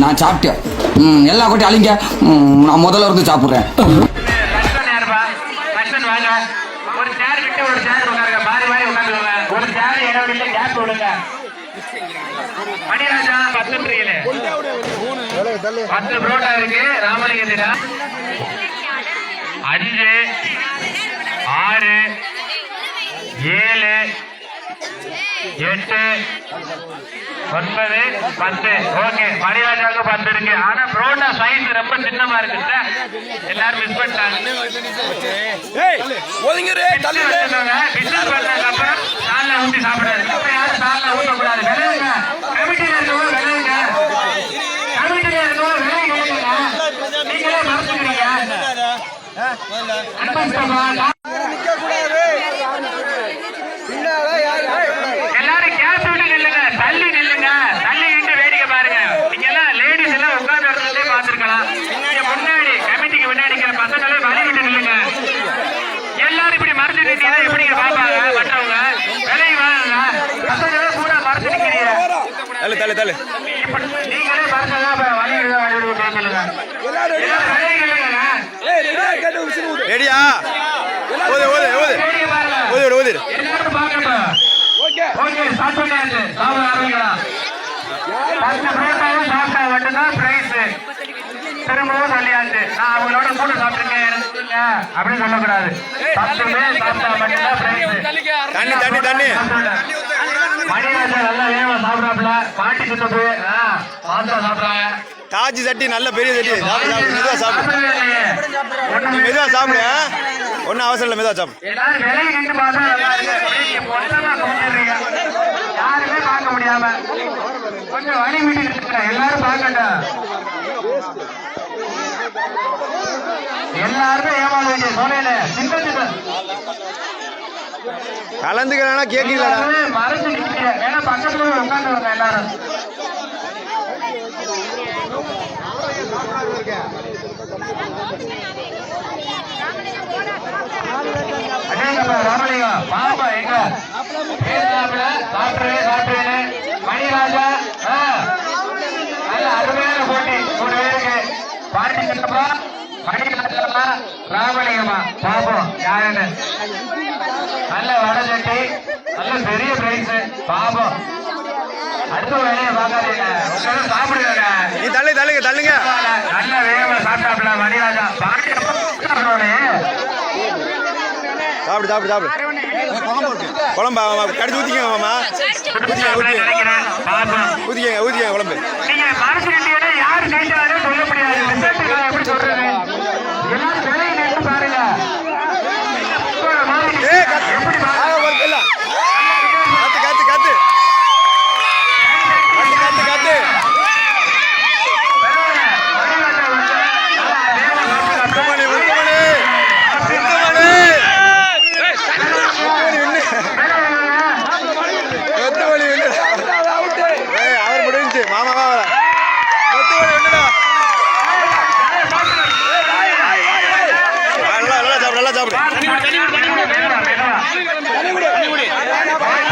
நான் சாப்பிட்டேன் எல்லா கொட்டி அழிங்க. நான் முதல்ல இருந்து சாப்பிட்றேன். மணிராஜா பத்து இருக்கீங்களே பத்து புரோட்டா இருக்கு ராமலிங்கத்திடா அஞ்சு ஆறு ஏழு எட்டு ஒன்பது பத்து ஓகே மணிராஜாவுக்கு பத்து இருக்கு ஆனா புரோட்டா சைஸ் ரொம்ப சின்னமா இருக்கு சார் எல்லாரும் மிஸ் பண்ணிட்டாங்க business பண்ணதுக்கு அப்புறம் சால்னா ஊத்தி சாப்பிடாது. இப்ப யாரும் சால்னா ஊத்தக்கூடாது. விளையுங்க. கமிட்டியில இருக்கவங்க விளையுங்க. கமிட்டியில இருக்கவங்க விளையுங்க. நீங்களே மறைச்சுக்கிறீங்க. அன்புஸ்தபா, எல்லாரும் கேப் விட்டு நில்லுங்க தள்ளி நில்லுங்க தள்ளி நின்று வேடிக்கை பாருங்க நீங்க எல்லாம் லேடிஸ் எல்லாம் உட்கார்ந்து நீங்க முன்னாடி கமிட்டிக்கு முன்னாடி பசங்களே வழி விட்டு நில்லுங்க எல்லாரும் இப்படி மறைச்சு நின்னீங்கன்னா எப்படிங்க பாப்பாங்க? மற்றவங்க விலை வாங்க பசங்களே கூட மறைச்சு நிக்கிறீங்க. தள்ளு தள்ளு தள்ளு. நீங்களே அப்புறம் வழி விட வழி விட கேட்கலுங்க எல்லாரும் விலை நில்லுங்க ரெடியா ஓது ஓது ஓது. வேடிக்கை பாருங்க. ஓது ஓது ஓது. எல்லாரும் பார்க்கட்டும் ஓகே. ஸ்டார்ட் பண்ணியாச்சு சாப்பிட ஆரம்பிக்கலாம் பத்து புரோட்டாவும் சாப்பிட்டா மட்டும்தான் பிரைஸ் திரும்பவும் சொல்லியாச்சு. நான் அவங்களோட கூட சாப்பிட்டுருக்கேன் அப்படின்னு சொல்லக்கூடாது. பத்து பேர் சாப்பிட்டா மட்டும்தான் பிரைஸ் தண்ணி தண்ணி தண்ணி. மணிராஜா நல்லா வேகமா சாப்பிடாப்ல பாட்டி சுத்தப்பு மாத்திரை சாப்பிடுறாங்க தாஜி சட்டி நல்ல பெரிய சட்டி. சாப்பிடு சாப்பிடு மெதுவா சாப்பிடு. நீ ஒண்ணுமே மெதுவா சாப்பிடு ஒன்றும் அவசரம் இல்லை மெதுவா சாப்பிடு. யாருமே பார்க்க முடியாம. கொஞ்சம் வழி. எல்லாரும் பார்க்கட்டும். எல்லாருமே ஏமாற வேண்டிய சூழ்நிலை சின்ன சின்ன. கலந்துக்கிறா எல்லாருமே மறைச்சு நிற்கிறீங்க ஏன்னா பக்கத்துல உட்காந்து வரணும் எல்லாரும். அடேங்கப்பா, ராமலிங்கம் பாப்பா எங்க? பேசுறாப்புல சாப்பிட்டு சாப்பிட்டு மணிராஜா. நல்ல அருமையான போட்டி. மூணு பேருக்கு. பாட்டி கட்டப்பா மணிராஜா. ராமலிங்கம்மா பாப்போம் யாருன்னு. நல்ல வடை சட்டி நல்ல பெரிய பிரைஸ் பாப்போம். அடுத்த வேலையை பார்க்காதீங்க. உட்கார்ந்து சாப்பிடுங்க நீ தள்ளு தள்ளுங்க தள்ளுங்க. நல்ல வேகமா சாப்பிட்டாப்ல மணிராஜா. பாட்டி சாப்பிடு சாப்பிடு சாப்பிடு. குழம்பா கடிச்சு ஊற்றிக்கங்க மாமா. பாப்போம். ஊற்றிக்கங்க ஊற்றிக்கங்க குழம்பு. நல்லா சாப்பிடு மெதுவா, மெதுவா.